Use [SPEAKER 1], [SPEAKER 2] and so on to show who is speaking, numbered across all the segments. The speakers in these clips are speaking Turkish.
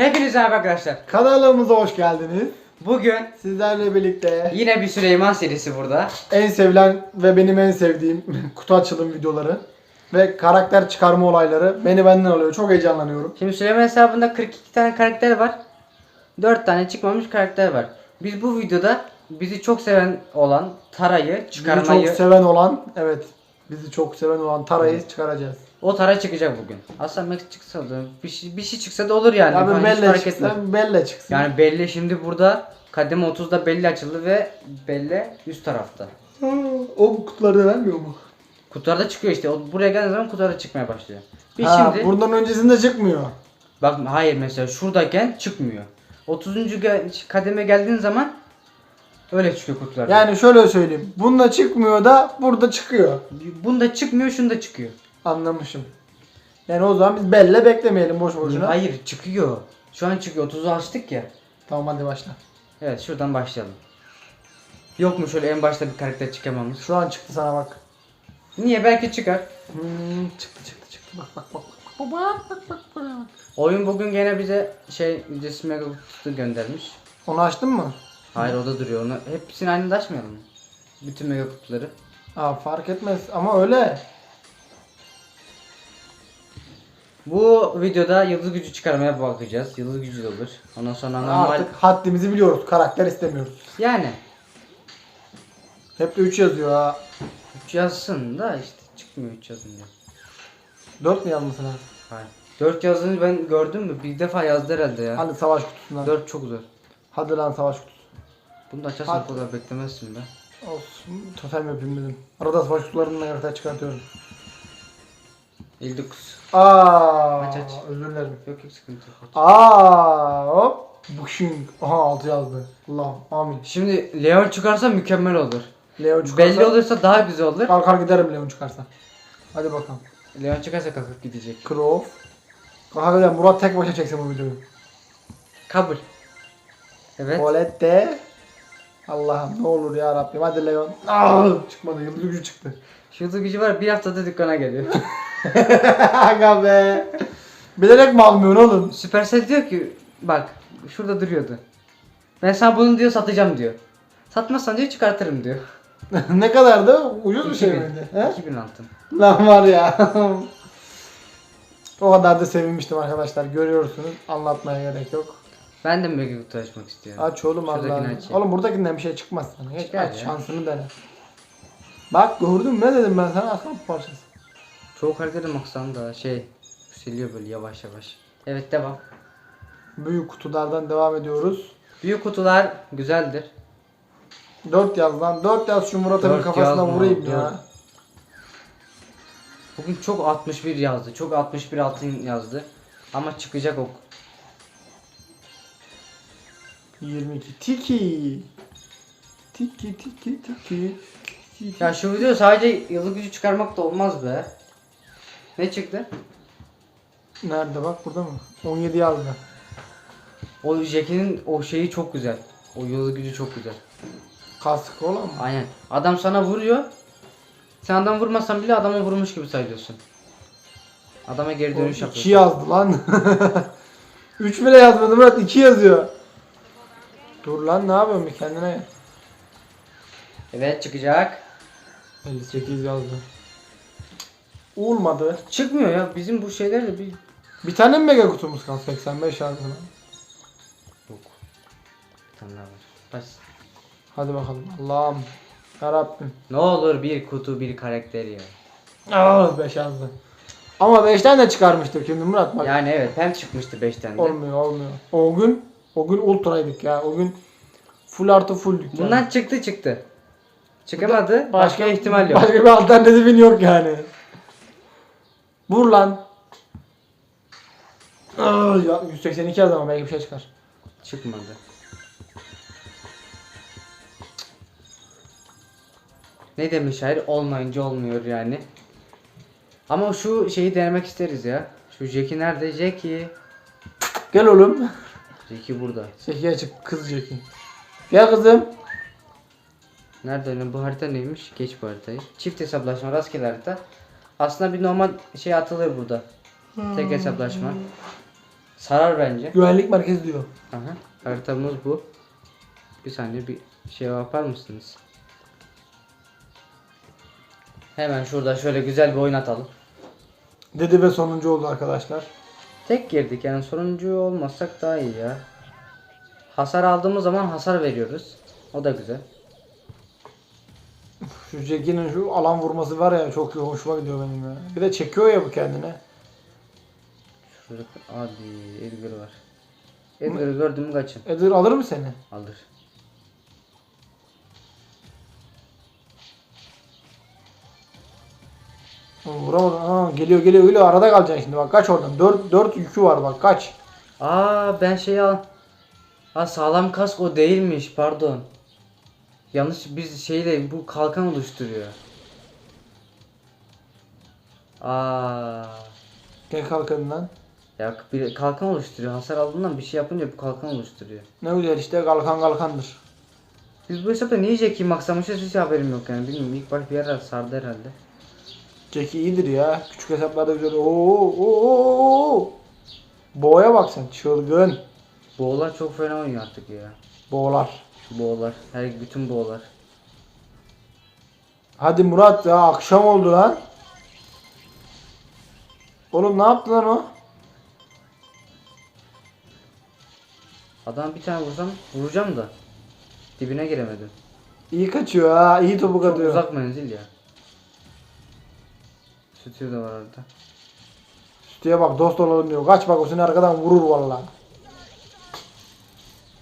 [SPEAKER 1] Hepinize merhaba arkadaşlar.
[SPEAKER 2] Kanalımıza hoş geldiniz.
[SPEAKER 1] Bugün
[SPEAKER 2] Sizlerle birlikte
[SPEAKER 1] yine bir Süleyman serisi burada.
[SPEAKER 2] en sevilen ve benim en sevdiğim kutu açılım videoları ve karakter çıkarma olayları beni benden alıyor. Çok heyecanlanıyorum.
[SPEAKER 1] Şimdi Süleyman hesabında 42 tane karakter var. 4 tane çıkmamış karakter var. Biz bu videoda bizi çok seven olan Tara'yı
[SPEAKER 2] Bizi
[SPEAKER 1] çıkarmayı...
[SPEAKER 2] çok seven olan, evet bizi çok seven olan Tara'yı çıkaracağız.
[SPEAKER 1] O Tara çıkacak bugün. Aslında Max çıksa da bir şey, bir şey çıksa da olur yani.
[SPEAKER 2] Ya
[SPEAKER 1] Hani
[SPEAKER 2] bir
[SPEAKER 1] hiç fark etmez.
[SPEAKER 2] çıksın, Belle çıksın.
[SPEAKER 1] Yani belli şimdi burada kademe 30'da belli açıldı ve belli üst tarafta.
[SPEAKER 2] Ha, o kutuları da vermiyor mu?
[SPEAKER 1] Kutularda çıkıyor işte. O buraya geldiği zaman kutularda çıkmaya başlıyor. Biz
[SPEAKER 2] ha,
[SPEAKER 1] şimdi
[SPEAKER 2] Bundan öncesinde çıkmıyor.
[SPEAKER 1] Bak hayır mesela şuradayken çıkmıyor. 30. ge- kademe geldiğin zaman öyle çıkıyor kutular.
[SPEAKER 2] Yani şöyle söyleyeyim. Bunda çıkmıyor da burada çıkıyor.
[SPEAKER 1] bunda çıkmıyor, şunda çıkıyor.
[SPEAKER 2] Anlamışım. Yani o zaman biz Belle beklemeyelim boş boşuna.
[SPEAKER 1] Hayır çıkıyor. Şu an çıkıyor. 30'u açtık ya.
[SPEAKER 2] Tamam hadi başla.
[SPEAKER 1] Evet şuradan başlayalım. Yok mu şöyle en başta bir karakter çıkamamız?
[SPEAKER 2] Şu an çıktı sana bak.
[SPEAKER 1] Niye? Belki çıkar.
[SPEAKER 2] Hmm, çıktı çıktı çıktı. Bak bak bak. Bak bak bak bak. bak.
[SPEAKER 1] Oyun bugün gene bize şey ücretsiz mega kutusu göndermiş.
[SPEAKER 2] Onu açtın mı?
[SPEAKER 1] Hayır o da duruyor. Onu hepsini aynı açmayalım mı? Bütün mega kutuları.
[SPEAKER 2] Aa fark etmez ama öyle.
[SPEAKER 1] Bu videoda yıldız gücü çıkarmaya bakacağız. Yıldız gücü de olur. Ondan sonra normal...
[SPEAKER 2] Artık haddimizi biliyoruz. Karakter istemiyoruz.
[SPEAKER 1] Yani.
[SPEAKER 2] Hep de 3 yazıyor ha.
[SPEAKER 1] 3 yazsın da işte çıkmıyor 3 yazınca.
[SPEAKER 2] 4 mü yazması lazım?
[SPEAKER 1] Hayır. 4 yazdığını ben gördüm mü? Bir defa yazdı herhalde ya.
[SPEAKER 2] Hadi savaş kutusundan.
[SPEAKER 1] 4 çok zor.
[SPEAKER 2] Hadi lan savaş kutusu.
[SPEAKER 1] Bunu da açarsan
[SPEAKER 2] Hadi.
[SPEAKER 1] kadar beklemezsin be.
[SPEAKER 2] Olsun. Totem yapayım dedim. Arada savaş kutularından yaratığa çıkartıyorum.
[SPEAKER 1] 59.
[SPEAKER 2] Aa,
[SPEAKER 1] Aç, aç.
[SPEAKER 2] özür dilerim.
[SPEAKER 1] Yok yok sıkıntı yok.
[SPEAKER 2] Aa, hop. Bukşing. Aha 6 yazdı. Allah amin.
[SPEAKER 1] Şimdi Leon çıkarsa mükemmel olur.
[SPEAKER 2] Leon çıkarsa.
[SPEAKER 1] Belli olursa daha güzel olur.
[SPEAKER 2] Kalkar giderim Leon çıkarsa. Hadi bakalım.
[SPEAKER 1] Leon çıkarsa kalkıp gidecek.
[SPEAKER 2] Crow. Kalkar giderim. Murat tek başına çeksin bu videoyu.
[SPEAKER 1] Kabul. Evet.
[SPEAKER 2] Colette. Allah'ım ne olur ya Rabbim. Hadi Leon. Aa, çıkmadı. Yıldız gücü çıktı.
[SPEAKER 1] Şurada gücü var bir haftada dükkana geliyor.
[SPEAKER 2] Aga be. Bilerek mi almıyorsun oğlum?
[SPEAKER 1] Supercell diyor ki bak şurada duruyordu. Ben sana bunu diyor satacağım diyor. Satmazsan diyor çıkartırım diyor.
[SPEAKER 2] ne kadardı? Ucuz bir şey
[SPEAKER 1] 2000.
[SPEAKER 2] miydi? He?
[SPEAKER 1] 2000 altın.
[SPEAKER 2] Lan var ya. o kadar da sevinmiştim arkadaşlar. Görüyorsunuz. Anlatmaya gerek yok.
[SPEAKER 1] Ben de mega kutu açmak istiyorum.
[SPEAKER 2] Aç oğlum
[SPEAKER 1] Şuradakini
[SPEAKER 2] Allah'ım.
[SPEAKER 1] açayım.
[SPEAKER 2] Oğlum buradakinden bir şey çıkmaz sana. Geç
[SPEAKER 1] Çıkar
[SPEAKER 2] aç
[SPEAKER 1] ya.
[SPEAKER 2] şansını dene. Bak gördün mü ne dedim ben sana aslan parçası.
[SPEAKER 1] Çoğu karakteri maksan da şey yükseliyor böyle yavaş yavaş. Evet devam.
[SPEAKER 2] Büyük kutulardan devam ediyoruz.
[SPEAKER 1] Büyük kutular güzeldir.
[SPEAKER 2] 4 yaz lan. 4 yaz şu Murat Emin
[SPEAKER 1] Dört
[SPEAKER 2] kafasına
[SPEAKER 1] yazma,
[SPEAKER 2] vurayım ya.
[SPEAKER 1] Bugün çok 61 yazdı. Çok 61 altın yazdı. Ama çıkacak o.
[SPEAKER 2] 22. Tiki. Tiki tiki tiki. tiki.
[SPEAKER 1] Ya şu video sadece yıldız gücü çıkarmak da olmaz be. Ne çıktı?
[SPEAKER 2] Nerede bak burada mı? 17 yazdı.
[SPEAKER 1] O Jack'in o şeyi çok güzel. O yıldız gücü çok güzel.
[SPEAKER 2] Kask olan mı?
[SPEAKER 1] Aynen. Adam sana vuruyor. Sen adam vurmasan bile adama vurmuş gibi sayıyorsun. Adama geri dönüş
[SPEAKER 2] 2
[SPEAKER 1] yapıyorsun.
[SPEAKER 2] yazdı lan. 3 bile yazmadı Murat 2 yazıyor. Dur lan ne yapıyorsun bir kendine gel.
[SPEAKER 1] Evet çıkacak.
[SPEAKER 2] 58 yazdı. Olmadı.
[SPEAKER 1] Çıkmıyor ya. Bizim bu şeyler de bir...
[SPEAKER 2] Bir tane mi mega kutumuz kaldı? 85 yazdı lan.
[SPEAKER 1] Yok. Bir tane daha var. Bas.
[SPEAKER 2] Hadi bakalım. Allah'ım. Yarabbim.
[SPEAKER 1] Ne olur bir kutu bir karakter ya.
[SPEAKER 2] Aa 5 yazdı. Ama 5'ten de çıkarmıştık şimdi Murat bak.
[SPEAKER 1] Yani evet hem çıkmıştı 5'ten de.
[SPEAKER 2] Olmuyor olmuyor. O gün o gün ultraydık ya. O gün full artı fulldük yani.
[SPEAKER 1] Bundan çıktı çıktı. Çıkamadı. Başka, ihtimal yok.
[SPEAKER 2] Başka bir alternatifin yok yani. Vur lan. Aa, ya 182 yaz ama belki bir şey çıkar.
[SPEAKER 1] Çıkmadı. Ne demiş şair? Olmayınca olmuyor yani. Ama şu şeyi denemek isteriz ya. Şu Jackie nerede? Jackie.
[SPEAKER 2] Gel oğlum.
[SPEAKER 1] Jackie burada.
[SPEAKER 2] Jackie açık kız Jackie. Gel kızım.
[SPEAKER 1] Nerede öyle? Bu harita neymiş? Geç bu haritayı. Çift hesaplaşma rastgele harita. Aslında bir normal şey atılır burada. Tek hesaplaşma. Sarar bence.
[SPEAKER 2] Güvenlik merkezi diyor.
[SPEAKER 1] Aha. Haritamız bu. Bir saniye bir şey yapar mısınız? Hemen şurada şöyle güzel bir oyun atalım.
[SPEAKER 2] Dedi ve sonuncu oldu arkadaşlar.
[SPEAKER 1] Tek girdik yani sonuncu olmasak daha iyi ya. Hasar aldığımız zaman hasar veriyoruz. O da güzel.
[SPEAKER 2] Şu Jackie'nin şu alan vurması var ya çok hoşuma gidiyor benim ya. Bir de çekiyor ya bu kendine.
[SPEAKER 1] Şurada hadi Edgar var. Edgar'ı gördüm kaçın.
[SPEAKER 2] Edir alır mı seni?
[SPEAKER 1] Alır.
[SPEAKER 2] Oğlum Vuramadın. Aa, geliyor geliyor geliyor arada kalacaksın şimdi bak kaç oradan. 4 4 yükü var bak kaç.
[SPEAKER 1] Aa ben şey al. Aa sağlam kask o değilmiş pardon. Yanlış biz şeyle bu kalkan oluşturuyor. Aa
[SPEAKER 2] Gel kalkın lan.
[SPEAKER 1] ya bir kalkan oluşturuyor. Hasar aldığından bir şey yapınca bu kalkan oluşturuyor.
[SPEAKER 2] Ne güzel işte kalkan kalkandır.
[SPEAKER 1] Biz bu hesapta niye Jack'i maksamışız hiç haberim yok yani bilmiyorum ilk baş bir yerler sardı herhalde.
[SPEAKER 2] Jackie iyidir ya. Küçük hesaplarda güzel. Oo, oo, oo, oo. Boğaya bak sen çılgın.
[SPEAKER 1] Boğalar çok fena oynuyor artık ya.
[SPEAKER 2] Boğalar.
[SPEAKER 1] Boğalar. Her bütün boğalar.
[SPEAKER 2] Hadi Murat ya akşam oldu lan. Oğlum ne yaptı lan o?
[SPEAKER 1] Adam bir tane vursam vuracağım da dibine giremedim.
[SPEAKER 2] İyi kaçıyor ha. iyi topuk
[SPEAKER 1] Çok
[SPEAKER 2] atıyor.
[SPEAKER 1] uzak menzil ya. Sütüyor da var orada.
[SPEAKER 2] Sütüye bak dost olalım diyor. Kaç bak o seni arkadan vurur vallahi.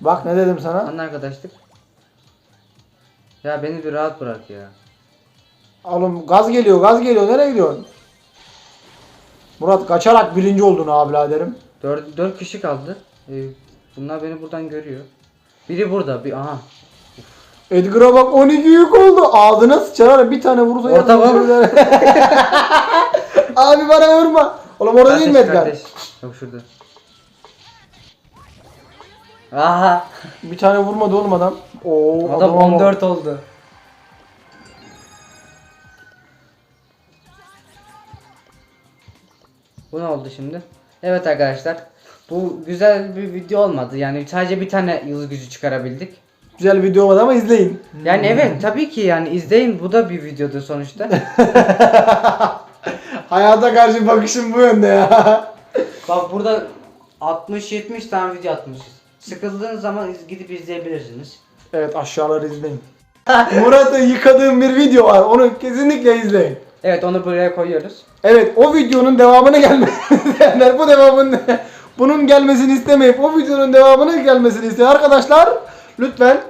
[SPEAKER 2] Bak ne dedim sana?
[SPEAKER 1] Anne arkadaşlık. Ya beni bir rahat bırak ya.
[SPEAKER 2] Oğlum gaz geliyor gaz geliyor. Nereye gidiyorsun? Murat kaçarak birinci oldun abi biraderim.
[SPEAKER 1] 4, 4 kişi kaldı. Ee, bunlar beni buradan görüyor. Biri burada. Bir aha.
[SPEAKER 2] Edgar'a bak 12 yük oldu. Ağzına sıçar var. Bir tane vursa
[SPEAKER 1] Orta
[SPEAKER 2] eder. Abi bana vurma. Oğlum orada değil mi
[SPEAKER 1] Kardeş,
[SPEAKER 2] Edgar?
[SPEAKER 1] kardeş. Yok şurada. Aha.
[SPEAKER 2] Bir tane vurmadı oğlum adam. Oo,
[SPEAKER 1] Adam
[SPEAKER 2] adama bak.
[SPEAKER 1] 14 oldu. Bu ne oldu şimdi? Evet arkadaşlar. Bu güzel bir video olmadı. Yani sadece bir tane yıldız gücü çıkarabildik.
[SPEAKER 2] Güzel video olmadı ama izleyin.
[SPEAKER 1] Yani evet tabii ki yani izleyin bu da bir videodur sonuçta.
[SPEAKER 2] Hayata karşı bakışım bu yönde ya.
[SPEAKER 1] Bak burada 60-70 tane video atmışız. Sıkıldığınız zaman iz- gidip izleyebilirsiniz.
[SPEAKER 2] Evet aşağıları izleyin. Murat'ı yıkadığım bir video var. Onu kesinlikle izleyin.
[SPEAKER 1] Evet onu buraya koyuyoruz.
[SPEAKER 2] Evet o videonun devamını gelmesini isteyenler bu devamın bunun gelmesini istemeyip o videonun devamının gelmesini isteyen arkadaşlar lütfen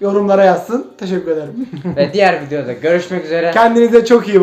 [SPEAKER 2] yorumlara yazsın. Teşekkür ederim.
[SPEAKER 1] Ve diğer videoda görüşmek üzere.
[SPEAKER 2] Kendinize çok iyi bakın.